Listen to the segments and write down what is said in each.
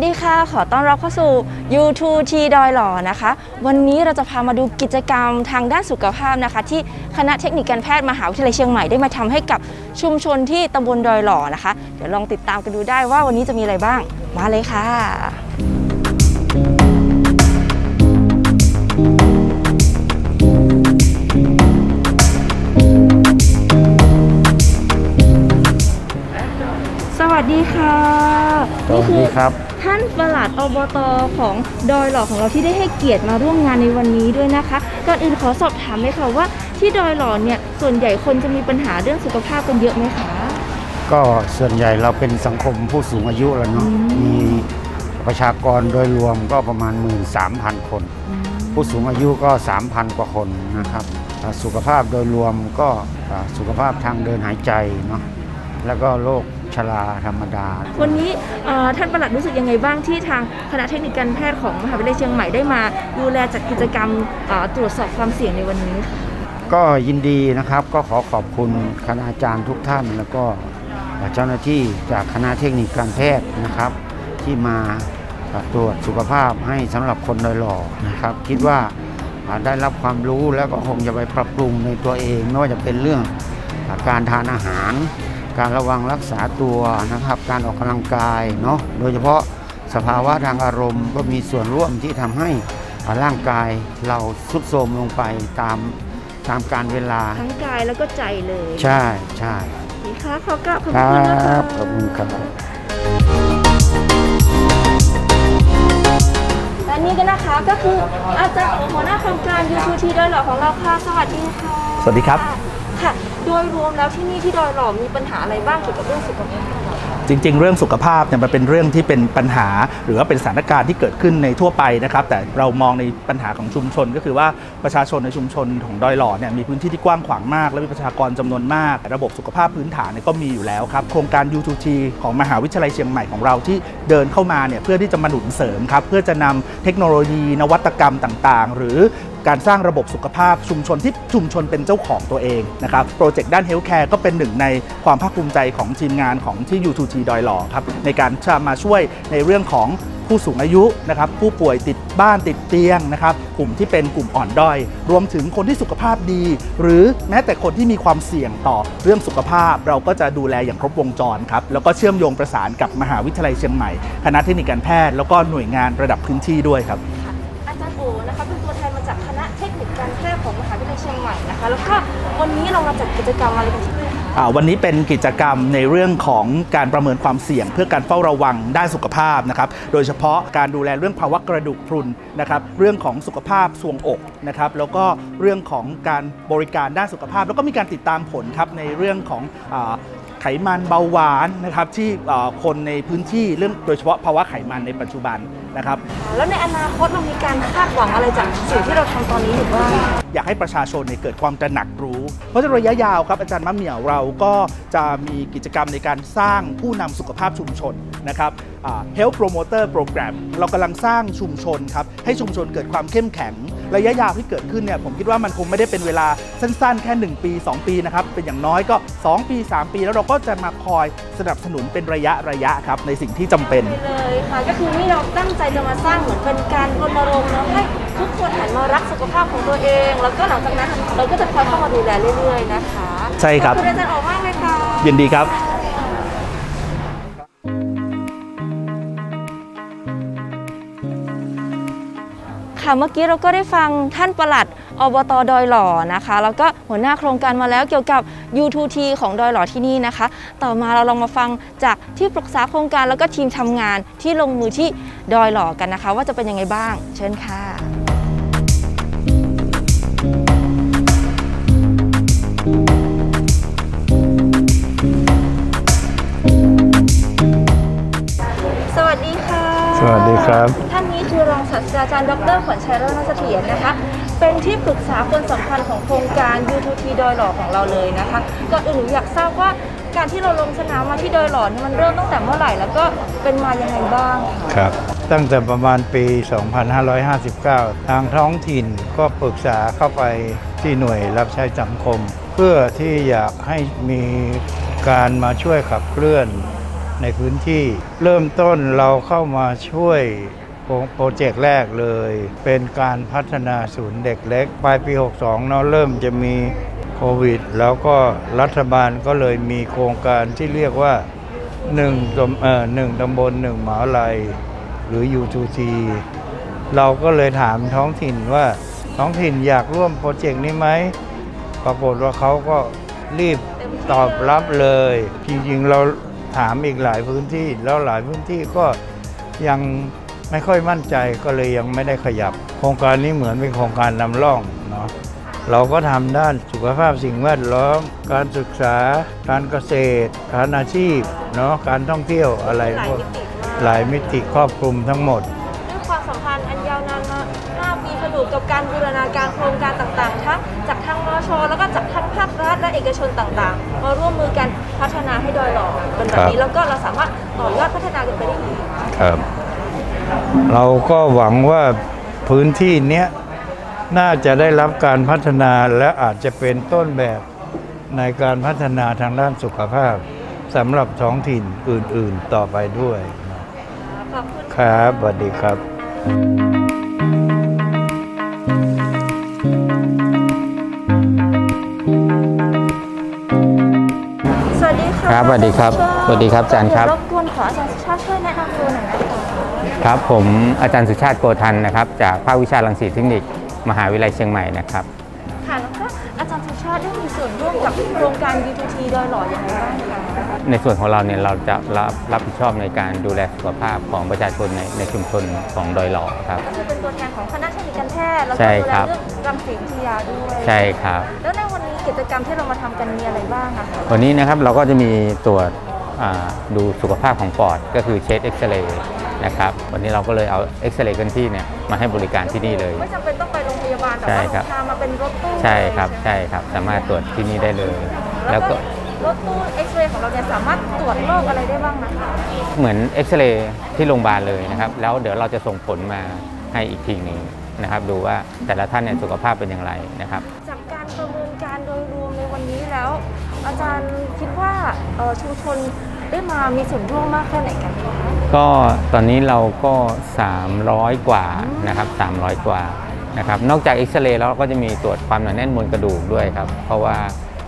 สวัสดีค่ะ ขอต้อนรับเข้าสู่ U2T ดอยหล่อนะคะ วันนี้เราจะพามาดูกิจกรรมทางด้านสุขภาพนะคะ ที่คณะเทคนิคการแพทย์มหาวิทยาลัยเชียงใหม่ได้มาทำให้กับชุมชนที่ตำบลดอยหล่อนะคะ เดี๋ยวลองติดตามกันดูได้ว่าวันนี้จะมีอะไรบ้าง มาเลยค่ะ สวัสดีค่ะสวัสดีครับ ท่านประหลัดอบตของดอยหล่อของเราที่ได้ให้เกียรติมาร่วมงานในวันนี้ด้วยนะคะก่อนอื่นขอสอบถามเลยค่ะว่าที่ดอยหล่อเนี่ยส่วนใหญ่คนจะมีปัญหาเรื่องสุขภาพกันเยอะไหมคะ ก็ส่วนใหญ่เราเป็นสังคมผู้สูงอายุแล้วเนาะอืมมีประชากรโดยรวมก็ประมาณ 13,000 คน ผู้สูงอายุก็ 3,000 กว่าคนนะครับอ่าสุขภาพโดยรวมก็อ่าสุขภาพทางเดินหายใจเนาะแล้วก็โรค ชราธรรมดา วันนี้เอ่อท่านประหลัดรู้สึกยังไงบ้างที่ทางคณะเทคนิคการแพทย์ของมหาวิทยาลัยเชียงใหม่ได้มาดูแลจัดกิจกรรมเอ่อตรวจสอบความเสี่ยงในวันนี้ค่ะก็ยินดีนะครับก็ขอขอบคุณคณาจารย์ทุกท่าน แล้วก็เจ้าหน้าที่จากคณะเทคนิคการแพทย์นะครับ ที่มาตรวจสุขภาพให้สำหรับคนโดยหล่อนะครับ คิดว่าอ่าได้รับความรู้แล้วก็คงจะไปปรับปรุงในตัวเองไม่ว่าจะเป็นเรื่องอาการทานอาหาร การระวังรักษาตัวนะครับ การออกกำลังกายเนาะโดยเฉพาะสภาวะทางอารมณ์ก็มีส่วนร่วมที่ทำให้อ่าร่างกายเราทรุดโทรมลงไปตามตามการเวลา ทั้งกายแล้วก็ใจเลย ใช่ใช่ดีค่ะขอกราบขอบครัคุณนะคะบขอบคุณครับและนี่ก็นะคะก็คืออาจารย์หัวหน้าโครงการ U2T ดอยหล่อของเราค่ะสวัสดีค่ะ สวัสดีครับค่ะโดยรวมแล้วที่นี่ที่ดอยหล่อมีปัญหาอะไรบ้างเกี่ยวกับเรื่องสุขภาพจริง ๆ เรื่องสุขภาพเนี่ยมันเป็นเรื่องที่เป็นปัญหา หรือว่าเป็นสถานการณ์ที่เกิดขึ้นในทั่วไปนะครับ แต่เรามองในปัญหาของชุมชน ก็คือว่าประชาชนในชุมชนของดอยหล่อเนี่ยมีพื้นที่ที่กว้างขวางมาก และมีประชากรจำนวนมาก ระบบสุขภาพพื้นฐานเนี่ยก็มีอยู่แล้วครับ โครงการ U2T ของมหาวิทยาลัยเชียงใหม่ของเราที่เดินเข้ามาเนี่ยเพื่อที่จะมาหนุนเสริมครับเพื่อจะนำเทคโนโลยี นวัตกรรมต่างๆ หรือ การสร้างระบบสุขภาพชุมชนที่ชุมชนเป็นเจ้าของตัวเองนะครับโปรเจกต์ด้านเฮลท์แคร์ก็เป็นหนึ่งในความภาคภูมิใจของทีมงานของที่ U2T ดอยหล่อครับในการจะมาช่วยในเรื่องของผู้สูงอายุนะครับผู้ป่วยติดบ้านติดเตียงนะครับกลุ่มที่เป็นกลุ่มอ่อนด้อย รวมถึงคนที่สุขภาพดี หรือแม้แต่คนที่มีความเสี่ยงต่อเรื่องสุขภาพ เราก็จะดูแลอย่างครบวงจรครับแล้วก็เชื่อมโยงประสานกับมหาวิทยาลัยเชียงใหม่ คณะเทคนิคการแพทย์แล้วก็หน่วยงานระดับพื้นที่ด้วยครับ นะคะแล้วก็วันนี้เรามาจัดกิจกรรมอะไรกันที่นี่คะ วันนี้เป็นกิจกรรมในเรื่องของการประเมินความเสี่ยง เพื่อการเฝ้าระวังด้านสุขภาพนะครับ โดยเฉพาะการดูแลเรื่องภาวะกระดูกพรุนนะครับ เรื่องของสุขภาพทรวงอกนะครับ แล้วก็เรื่องของการบริการด้านสุขภาพ แล้วก็มีการติดตามผลครับในเรื่องของอาไขมันเบาหวานนะครับที่อ่าคนในพื้นที่เรื่องโดยเฉพาะภาวะไขมันในปัจจุบัน นะครับ แล้วในอนาคตเรามีการคาดหวังอะไรจากสิ่งที่เราทำตอนนี้อยู่บ้างอยากให้ประชาชนเนี่ยเกิดความตระหนักรู้ เพราะในระยะยาวครับอาจารย์มะเหมี่ยวเราก็จะมีกิจกรรมในการสร้างผู้นำสุขภาพชุมชน นะครับอ่า Health Promoter Program เรากำลังสร้างชุมชนครับ ให้ชุมชนเกิดความเข้มแข็ง ระยะยาวที่เกิดขึ้นเนี่ยผมคิดว่ามันคงไม่ได้เป็นเวลาสั้นๆ แค่ 1 ปี 2 ปีนะครับ เป็นอย่างน้อยก็ 2 ปี 3 ปี แล้วเราก็จะมาคอยสนับสนุนเป็นระยะระยะครับ ในสิ่งที่จำเป็นไปเลยค่ะก็คือนี่เราตั้งใจจะมาสร้างเหมือนเป็นการรณรงค์เนาะให้ทุกคนหันมารักสุขภาพของตัวเอง แล้วก็หลังจากนั้นเราก็จะคอยเข้ามาดูแลเรื่อยๆนะคะใช่ครับขอบคุณอาจารย์ออกมากเลยค่ะยินดีครับ ค่ะเมื่อกี้เราก็ได้ฟังท่านประหลัดอบตดอยหล่อนะคะ แล้วก็หัวหน้าโครงการมาแล้วเกี่ยวกับ U2T ของดอยหล่อที่นี่นะคะ ต่อมาเราลองมาฟังจากที่ปรึกษาโครงการแล้วก็ทีมทำงานที่ลงมือที่ดอยหล่อกันนะคะ ว่าจะเป็นยังไงบ้าง เชิญค่ะสวัสดีค่ะ สวัสดีครับ ศาสตราจารย์ดรขวัญชัยรัตนเสถียรนะคะ เป็นที่ปรึกษาคนสำคัญของโครงการ U2T ดอยหล่อของเราเลยนะคะก่อนอื่นหนูอยากทราบว่าการที่เราลงสนามมาที่ดอยหล่อนี่มันเริ่มตั้งแต่เมื่อไหร่ แล้วก็เป็นมายังไงบ้างคะ ครับ ตั้งแต่ประมาณปี 2559 ทางท้องถิ่นก็ปรึกษาเข้าไปที่หน่วยรับใช้สังคม เพื่อที่อยากให้มีการมาช่วยขับเคลื่อนในพื้นที่ เริ่มต้นเราเข้ามาช่วย โปรเจกต์แรกเลย เป็นการพัฒนาศูนย์เด็กเล็ก ปลายปี 62 เนาะเริ่มจะมีโควิด แล้วก็รัฐบาลก็เลยมีโครงการที่เรียกว่า1ตำเอ่อหนึ่งตำบลหนึ่งหมหาลัย หรือ U2T เราก็เลยถามท้องถิ่นว่าท้องถิ่นอยากร่วมโปรเจกต์นี้ไหม ปรากฏว่าเขาก็รีบตอบรับเลย จริงๆ เราถามอีกหลายพื้นที่ แล้วหลายพื้นที่ก็ยัง ไม่ค่อยมั่นใจก็เลยยังไม่ได้ขยับ โครงการนี้เหมือนเป็นโครงการนำร่องเนาะเราก็ทำด้านสุขภาพสิ่งแวดล้อม การศึกษา การเกษตร การอาชีพเนาะการท่องเที่ยวอะไรพวกหลายมิติครอบคลุมทั้งหมดด้วยความสัมพันธ์อันยาวนานมา5ปีผนวกกับการบูรณาการโครงการต่างๆทั้งจากทางมช แล้วก็จากทั้งภาครัฐและเอกชนต่างๆ มาร่วมมือกันพัฒนาให้ดอยหล่อเป็นแบบนี้แล้วก็เราสามารถต่อยอดพัฒนากันไปได้อีกครับ เราก็หวังว่าพื้นที่เนี้ยน่าจะได้รับการพัฒนาและอาจจะเป็นต้นแบบในการพัฒนาทางด้านสุขภาพสำหรับท้องถิ่นอื่น ๆ ต่อไปด้วยขอบคุณครับสวัสดีครับ สวัสดีค่ะครับสวัสดีครับอาจาย์สวัสดีครับอาจารย์ครับ รบกวนขออาจารย์สุชาติช่วยแนะนำตัวหน่อยนะคะ ครับผมอาจารย์สุชาติโกทันนะครับจากภาควิชารังสีเทคนิค มหาวิทยาลัยเชียงใหม่นะครับ ค่ะแล้วก็อาจารย์สุชาติได้มีส่วนร่วมกับโครงการ U2T ดอยหล่ออย่างไรบ้างคะในส่วนของเราเนี่ยเราจะรับรับผิดชอบในการดูแลสุขภาพของประชาชนในในชุมชนของดอยหล่อครับ ก็คือเป็นตัวแทนของคณะเทคนิคการแพทย์แล้วก็ใช่ดูแลครับ เรื่องรังสีวิทยาด้วยใช่ครับ แล้วในวันนี้กิจกรรมที่เรามาทำกันมีอะไรบ้างอะคะวันนี้นะครับเราก็จะมีตรวจอ่าดูสุขภาพของปอดก็คือเช็คเอ็กซเรย์ นะครับวันนี้เราก็เลยเอาเอ็กซเรย์เคลื่อนที่เนี่ยมาให้บริการที่นี่เลย ไม่จำเป็นต้องไปโรงพยาบาลแต่ใช่ว่าครับ พามาเป็นรถตู้ใช่ครับเลยใช่ครับสามารถตรวจที่นี่ได้เลย แล้แล้ววก็ก็รถตู้เอ็กซเรย์ของเราเนี่ยสามารถตรวจโรคอะไรได้บ้างนะคะเหมือนเอ็กซเรย์ที่โรงพยาบาลเลยนะครับแล้วเดี๋ยวเราจะส่งผลมาให้อีกทีหนึ่งนะครับดูว่าแต่ละท่านเนี่ยสุขภาพเป็นอย่างไรนะครับ จากการประเมินการโดยรวมในวันนี้แล้ว อาจารย์คิดว่าเอ่อชุมชน ได้มามีส่วนร่วมมากแค่ไหนกันคะก็ตอนนี้เราก็ 300 กว่านะครับ 300 กว่านะครับ นอกจากเอ็กซเรย์แล้วก็จะมีตรวจความหนาแน่นมวลกระดูกด้วยครับ เพราะว่า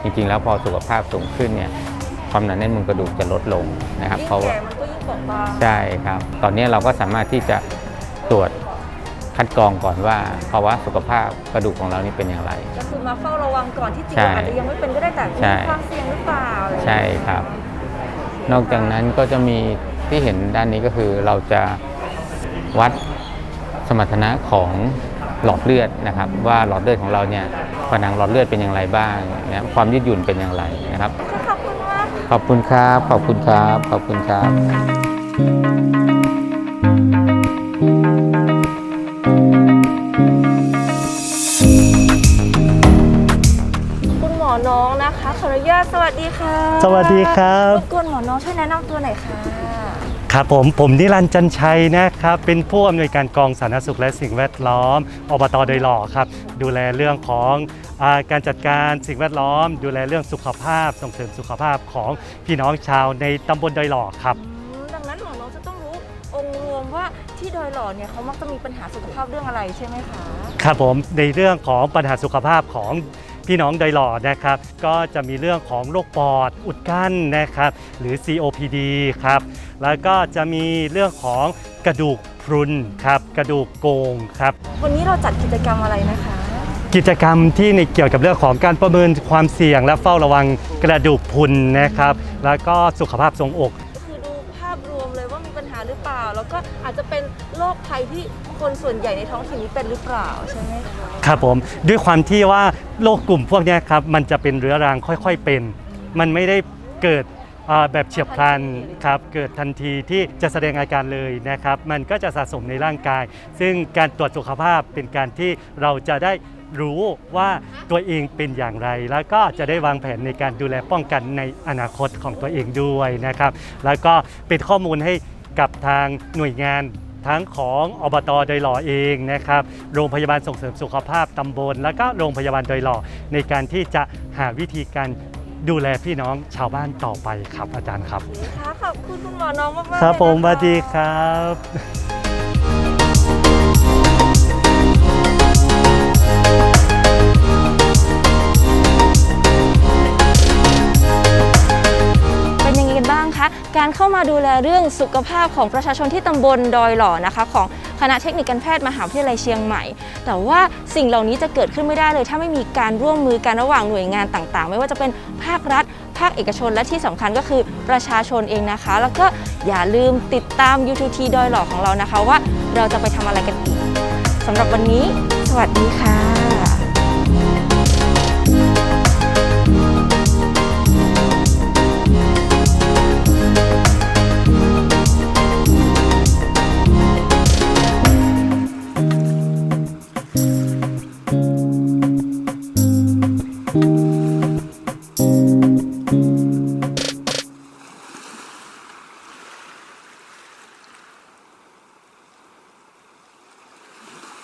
จริงๆ แล้วพอสุขภาพสูงขึ้นเนี่ยความหนาแน่นมวลกระดูกจะลดลงนะครับยิ่งเพราะว่าแก่มันก็ยิ่งเปราะบางใช่ครับ ตอนนี้เราก็สามารถที่จะตรวจคัดกรองก่อนว่าภาวะสุขภาพกระดูกของเรานี่เป็นอย่างไร ก็คือมาเฝ้าระวังก่อนที่จริงใช่อาจจะยังไม่เป็นก็ได้แต่ใช่มีความเสี่ยงหรือเปล่าอะไรอย่างเงี้ย ใช่ครับ นอกจากนั้นก็จะมีที่เห็นด้านนี้ก็คือเราจะวัดสมรรถนะของหลอดเลือดนะครับ ว่าหลอดเลือดของเราเนี่ยผนังหลอดเลือดเป็นอย่างไรบ้างนะครับความยืดหยุ่นเป็นอย่างไรนะครับ ขอบคุณมากขอบคุณครับ ขอบคุณครับ ขอบคุณครับ วัสดีค่ะสวัสดีครับรบกวนหมอน้องช่วยแนะนำตัวหน่อยค่ะ ครับผมผมนิรันดร์จันชัยนะครับ เป็นผู้อำนวยการกองสาธารณสุขและสิ่งแวดล้อมอบตโดยหล่อครับ ดูแลเรื่องของอาการจัดการสิ่งแวดล้อม ดูแลเรื่องสุขภาพส่งเสริมสุขภาพของพี่น้องชาวในตำบลโดยหล่อครับอืมดังนั้นหมอน้องจะต้องรู้องค์รวมว่าที่ดอยหล่อเนี่ยเขามักจะมีปัญหาสุขภาพเรื่องอะไรใช่ไหมคะ ครับผมในเรื่องของปัญหาสุขภาพของ พี่น้องโดยหล่อนะครับ ก็จะมีเรื่องของโรคปอดอุดกั้นนะครับ หรือ COPD ครับ แล้วก็จะมีเรื่องของกระดูกพรุนครับ กระดูกโกงครับ วันนี้เราจัดกิจกรรมอะไรนะคะ กิจกรรมที่ในเกี่ยวกับเรื่องของการประเมินความเสี่ยง และเฝ้าระวังกระดูกพรุนนะครับ แล้วก็สุขภาพทรงอก ก็คือดูภาพรวมเลยว่ามีปัญหาหรือเปล่า แล้วก็อาจจะเป็น โรคภัยที่คนส่วนใหญ่ในท้องถิ่นนี้เป็นหรือเปล่าใช่ไหมคะครับผมด้วยความที่ว่าโรคกลุ่มพวกเนี้ยครับมันจะเป็นเรื้อรังค่อยๆเป็น มันไม่ได้เกิดอ่าแบบเฉียบพลันครับเกิดทันทีที่จะแสดงอาการเลยนะครับ มันก็จะสะสมในร่างกาย ซึ่งการตรวจสุขภาพเป็นการที่เราจะได้รู้ว่าตัวเองเป็นอย่างไร แล้วก็จะได้วางแผนในการดูแลป้องกันในอนาคตของตัวเองด้วยนะครับ แล้วก็เป็นข้อมูลให้กับทางหน่วยงาน ทั้งของอบตโดยหล่อเองนะครับโรงพยาบาลส่งเสริมสุขภาพตำบล แล้วก็โรงพยาบาลโดยหล่อในการที่จะหาวิธีการดูแลพี่น้องชาวบ้านต่อไปครับอาจารย์ครับ ค่ะขอบคุณคุณหมอน้องมากๆครับเลยผมนะสคะวัสดีครับ การเข้ามาดูแลเรื่องสุขภาพของประชาชนที่ตำบลดอยหล่อนะคะ ของคณะเทคนิคการแพทย์มหาวิทยาลัยเชียงใหม่ แต่ว่าสิ่งเหล่านี้จะเกิดขึ้นไม่ได้เลย ถ้าไม่มีการร่วมมือกันระหว่างหน่วยงานต่างๆ ไม่ว่าจะเป็นภาครัฐ ภาคเอกชนและที่สำคัญก็คือประชาชนเองนะคะ แล้วก็อย่าลืมติดตาม U2T ดอยหล่อของเรานะคะ ว่าเราจะไปทำอะไรกันอีกสำหรับวันนี้ สวัสดีค่ะ